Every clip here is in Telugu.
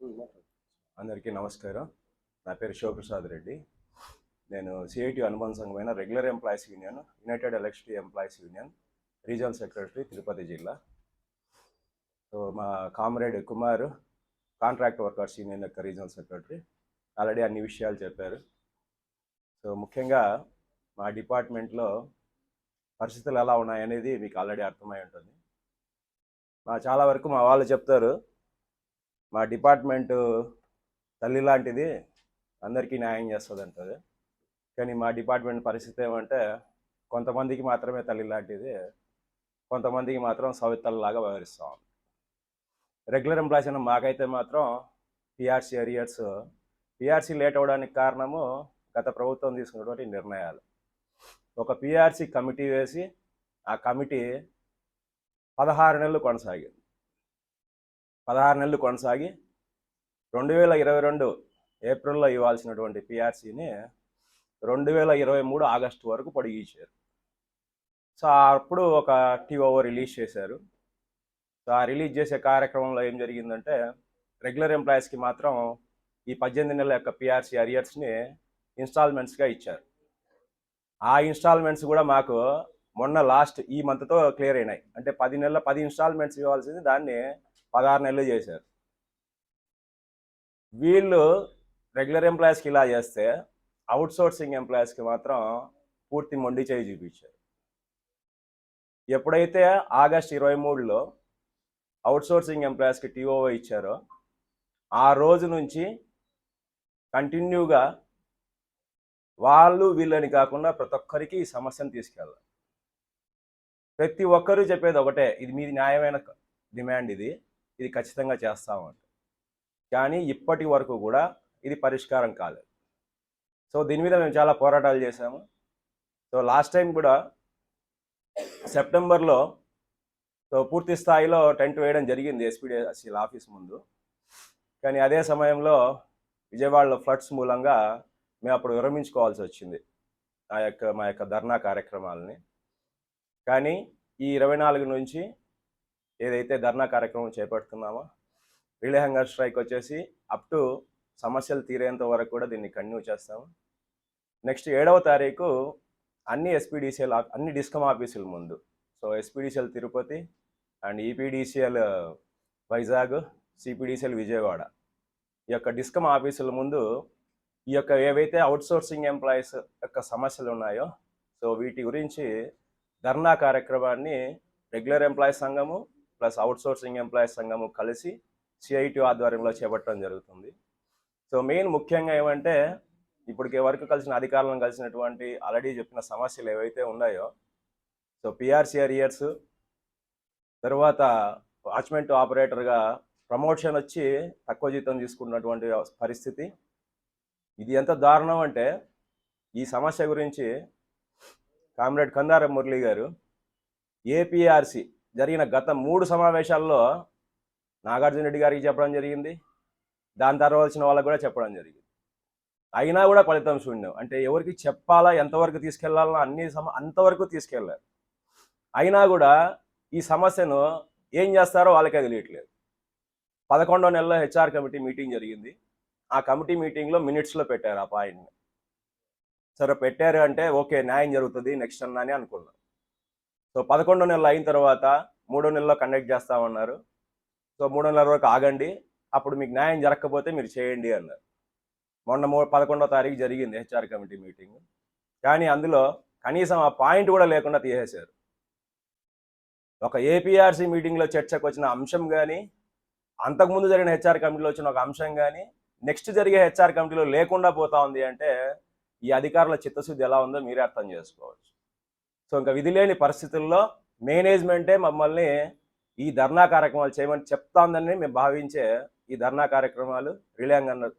అందరికీ నమస్కారం. నా పేరు శివప్రసాద్ రెడ్డి. నేను సిఐటి అనుబంధ సంఘమైన regular employees union united electricity employees union regional secretary Tirupati జిల్లా. సో మా comrade Kumar contract workers union యొక్క రీజనల్ సెక్రటరీ ఆల్రెడీ అన్ని విషయాలు చెప్పారు. సో ముఖ్యంగా మా డిపార్ట్మెంట్లో పరిస్థితులు ఎలా ఉన్నాయనేది మీకు ఆల్రెడీ అర్థమై ఉంటుంది. మా చాలా వరకు మా వాళ్ళు చెప్తారు మా డిపార్ట్మెంటు తల్లి లాంటిది అందరికీ న్యాయం చేస్తుంది అంటుంది కానీ మా డిపార్ట్మెంట్ పరిస్థితి ఏమంటే కొంతమందికి మాత్రమే తల్లి లాంటిది కొంతమందికి మాత్రం సవితల్లాగా వ్యవహరిస్తాం రెగ్యులర్ ఎంప్లాయీస్ అయిన మాకైతే మాత్రం పిఆర్సీ అరియర్స్ పిఆర్సీ లేట్ అవ్వడానికి కారణము గత ప్రభుత్వం తీసుకున్నటువంటి నిర్ణయాలు. ఒక పిఆర్సీ కమిటీ వేసి ఆ కమిటీ పదహారు నెలలు కొనసాగింది. పదహారు నెలలు కొనసాగి రెండు వేల ఇరవై రెండు ఏప్రిల్లో ఇవ్వాల్సినటువంటి పిఆర్సీని రెండు వేల ఇరవై మూడు ఆగస్టు వరకు పొడిగించారు. సో అప్పుడు ఒక టీఓఓ రిలీజ్ చేశారు. సో ఆ రిలీజ్ చేసే కార్యక్రమంలో ఏం జరిగిందంటే రెగ్యులర్ ఎంప్లాయీస్కి మాత్రం ఈ పద్దెనిమిది నెలల యొక్క పిఆర్సీ అరియర్స్ని ఇన్స్టాల్మెంట్స్గా ఇచ్చారు. ఆ ఇన్స్టాల్మెంట్స్ కూడా మాకు మొన్న లాస్ట్ ఈ మంత్తో క్లియర్ అయినాయి. అంటే పది నెలల పది ఇన్స్టాల్మెంట్స్ ఇవ్వాల్సింది దాన్ని పదహారు నెలలు చేశారు. వీళ్ళు రెగ్యులర్ ఎంప్లాయీస్కి ఇలా చేస్తే అవుట్ సోర్సింగ్ ఎంప్లాయీస్కి మాత్రం పూర్తి మొండి చేయి చూపించారు. ఎప్పుడైతే ఆగస్ట్ ఇరవై మూడులో అవుట్ సోర్సింగ్ ఎంప్లాయీస్కి టీఓఓ ఇచ్చారో ఆ రోజు నుంచి కంటిన్యూగా వాళ్ళు వీళ్ళని కాకుండా ప్రతి ఒక్కరికి ఈ సమస్యను తీసుకెళ్ళాలి. ప్రతి ఒక్కరూ చెప్పేది ఒకటే ఇది మీది న్యాయమైన డిమాండ్ ఇది. ఇది ఖచ్చితంగా చేస్తామంట. కానీ ఇప్పటి వరకు కూడా ఇది పరిష్కారం కాలేదు. సో దీని మీద మేము చాలా పోరాటాలు చేశాము. సో లాస్ట్ టైం కూడా సెప్టెంబర్లో సో పూర్తి స్థాయిలో టెంట్ వేయడం జరిగింది ఎస్పీడిఎస్సీల ఆఫీస్ ముందు. కానీ అదే సమయంలో విజయవాడలో ఫ్లడ్స్ మూలంగా మేము అప్పుడు విరమించుకోవాల్సి వచ్చింది ఆ యొక్క మా యొక్క ధర్నా కార్యక్రమాలని. కానీ ఈ ఇరవై నాలుగు నుంచి ఏదైతే ధర్నా కార్యక్రమం చేపడుతున్నామో రిలే హంగర్ స్ట్రైక్ వచ్చేసి అప్ టు సమస్యలు తీరేంత వరకు కూడా దీన్ని కంటిన్యూ చేస్తాము. నెక్స్ట్ ఏడవ తారీఖు అన్ని ఎస్పీడీసీఎల్ అన్ని డిస్కమ్ ఆఫీసుల ముందు. So SPDCL Tirupati and EPDCL Vizag CPDCL Vijayawada. ఈ యొక్క డిస్కమ్ ఆఫీసుల ముందు ఈ యొక్క ఏవైతే అవుట్సోర్సింగ్ ఎంప్లాయీస్ యొక్క సమస్యలు ఉన్నాయో సో వీటి గురించి ధర్నా కార్యక్రమాన్ని రెగ్యులర్ ఎంప్లాయీస్ సంఘము ప్లస్ అవుట్సోర్సింగ్ ఎంప్లాయీస్ సంఘము కలిసి సిఐటి ఆధ్వర్యంలో చేపట్టడం జరుగుతుంది. సో మెయిన్ ముఖ్యంగా ఏమంటే ఇప్పటికే వరకు కలిసిన అధికారులను కలిసినటువంటి ఆల్రెడీ చెప్పిన సమస్యలు ఏవైతే ఉన్నాయో సో పిఆర్సీ ఇయర్స్ తర్వాత వాచ్మెంట్ ఆపరేటర్గా ప్రమోషన్ వచ్చి తక్కువ జీతం తీసుకున్నటువంటి పరిస్థితి. ఇది ఎంత దారుణం అంటే ఈ సమస్య గురించి కామ్రేడ్ కందార మురళి గారు ఏపీఆర్సి జరిగిన గత మూడు సమావేశాల్లో నాగార్జున రెడ్డి గారికి చెప్పడం జరిగింది. దాని తర్వాత వచ్చిన వాళ్ళకి కూడా చెప్పడం జరిగింది. అయినా కూడా ఫలితం శూన్యం. అంటే ఎవరికి చెప్పాలా ఎంతవరకు తీసుకెళ్ళాలో అన్ని సమ అంతవరకు తీసుకెళ్ళారు అయినా కూడా ఈ సమస్యను ఏం చేస్తారో వాళ్ళకే తెలియట్లేదు. పదకొండో నెలలో హెచ్ఆర్ కమిటీ మీటింగ్ జరిగింది. ఆ కమిటీ మీటింగ్లో మినిట్స్లో పెట్టారు ఆ పాయింట్ని. సరే పెట్టారు అంటే ఓకే న్యాయం జరుగుతుంది నెక్స్ట్ అన్నా అని అనుకున్నాం. సో పదకొండో నెలలు అయిన తర్వాత మూడో నెలలో కండక్ట్ చేస్తామన్నారు సో మూడో నెలల వరకు ఆగండి. అప్పుడు మీకు న్యాయం జరగకపోతే మీరు చేయండి అన్నారు. మొన్న మూ పదకొండో తారీఖు జరిగింది హెచ్ఆర్ కమిటీ మీటింగ్. కానీ అందులో కనీసం ఆ పాయింట్ కూడా లేకుండా తీసేశారు. ఒక ఏపీఆర్సీ మీటింగ్లో చర్చకు వచ్చిన అంశం కానీ అంతకుముందు జరిగిన హెచ్ఆర్ కమిటీలో వచ్చిన ఒక అంశం కానీ నెక్స్ట్ జరిగే హెచ్ఆర్ కమిటీలో లేకుండా పోతా ఉంది అంటే ఈ అధికారుల చిత్తశుద్ధి ఎలా ఉందో మీరే అర్థం చేసుకోవచ్చు. సో ఇంకా విధి లేని పరిస్థితుల్లో మేనేజ్మెంటే మమ్మల్ని ఈ ధర్నా కార్యక్రమాలు చేయమని చెప్తాందని మేము భావించే ఈ ధర్నా కార్యక్రమాలు రిలే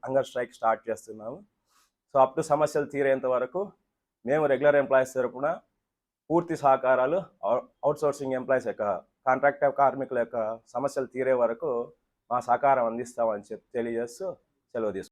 అంగర్ స్ట్రైక్ స్టార్ట్ చేస్తున్నాము. సో అప్ టు సమస్యలు తీరేంత వరకు మేము రెగ్యులర్ ఎంప్లాయీస్ తరపున పూర్తి సహకారాలు అవుట్సోర్సింగ్ ఎంప్లాయీస్ యొక్క కాంట్రాక్ట్ కార్మికుల యొక్క సమస్యలు తీరే వరకు మా సహకారం అందిస్తామని చెప్పి తెలియజేస్తూ సెలవు తీసుకుంటాం